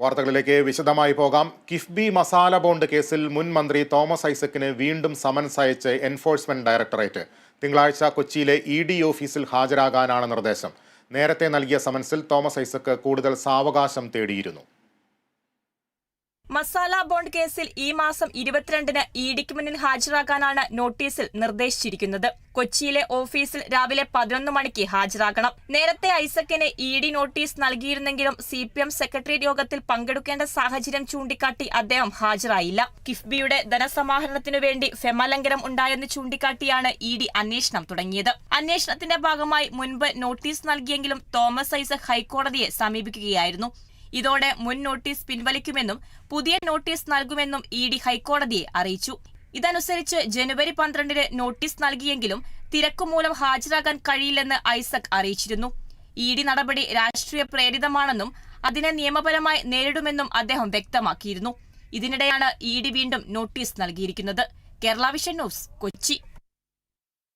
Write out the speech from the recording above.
വാർത്തകളിലേക്ക് വിശദമായി പോകാം. കിഫ്ബി മസാല ബോണ്ട് കേസിൽ മുൻ മന്ത്രി തോമസ് ഐസക്കിന് വീണ്ടും സമൻസ് അയച്ച് എൻഫോഴ്സ്മെന്റ് ഡയറക്ടറേറ്റ്. തിങ്കളാഴ്ച കൊച്ചിയിലെ ഇ ഡി ഓഫീസിൽ ഹാജരാകാനാണ് നിർദ്ദേശം. നേരത്തെ നൽകിയ സമൻസിൽ തോമസ് ഐസക്ക് കൂടുതൽ സാവകാശം തേടിയിരുന്നു. മസാല ബോണ്ട് കേസിൽ ഈ മാസം ഇരുപത്തിരണ്ടിന് ഇ ഡിക്ക് മുന്നിൽ ഹാജരാകാനാണ് നോട്ടീസിൽ നിർദ്ദേശിച്ചിരിക്കുന്നത്. കൊച്ചിയിലെ ഓഫീസിൽ രാവിലെ പതിനൊന്ന് മണിക്ക് ഹാജരാകണം. നേരത്തെ ഐസക്കിന് ഇ ഡി നോട്ടീസ് നൽകിയിരുന്നെങ്കിലും സി പി എം സെക്രട്ടേറിയറ്റ് യോഗത്തിൽ പങ്കെടുക്കേണ്ട സാഹചര്യം ചൂണ്ടിക്കാട്ടി അദ്ദേഹം ഹാജരായില്ല. കിഫ്ബിയുടെ ധനസമാഹരണത്തിനു വേണ്ടി ഉണ്ടായെന്ന് ചൂണ്ടിക്കാട്ടിയാണ് ഇ ഡി അന്വേഷണം തുടങ്ങിയത്. അന്വേഷണത്തിന്റെ ഭാഗമായി മുൻപ് നോട്ടീസ് നൽകിയെങ്കിലും തോമസ് ഐസക് ഹൈക്കോടതിയെ സമീപിക്കുകയായിരുന്നു. ഇതോടെ മുൻ നോട്ടീസ് പിൻവലിക്കുമെന്നും പുതിയ നോട്ടീസ് നൽകുമെന്നും ഇ ഡി ഹൈക്കോടതിയെ അറിയിച്ചു. ഇതനുസരിച്ച് ജനുവരി പന്ത്രണ്ടിന് നോട്ടീസ് നൽകിയെങ്കിലും തിരക്കുമൂലം ഹാജരാകാൻ കഴിയില്ലെന്ന് ഐസക് അറിയിച്ചിരുന്നു. ഇ ഡി നടപടി രാഷ്ട്രീയ പ്രേരിതമാണെന്നും അതിനെ നിയമപരമായി നേരിടുമെന്നും അദ്ദേഹം വ്യക്തമാക്കിയിരുന്നു. ഇതിനിടെയാണ് ഇ ഡി വീണ്ടും നോട്ടീസ് നൽകിയിരിക്കുന്നത്. Kerala Vision News Kochi.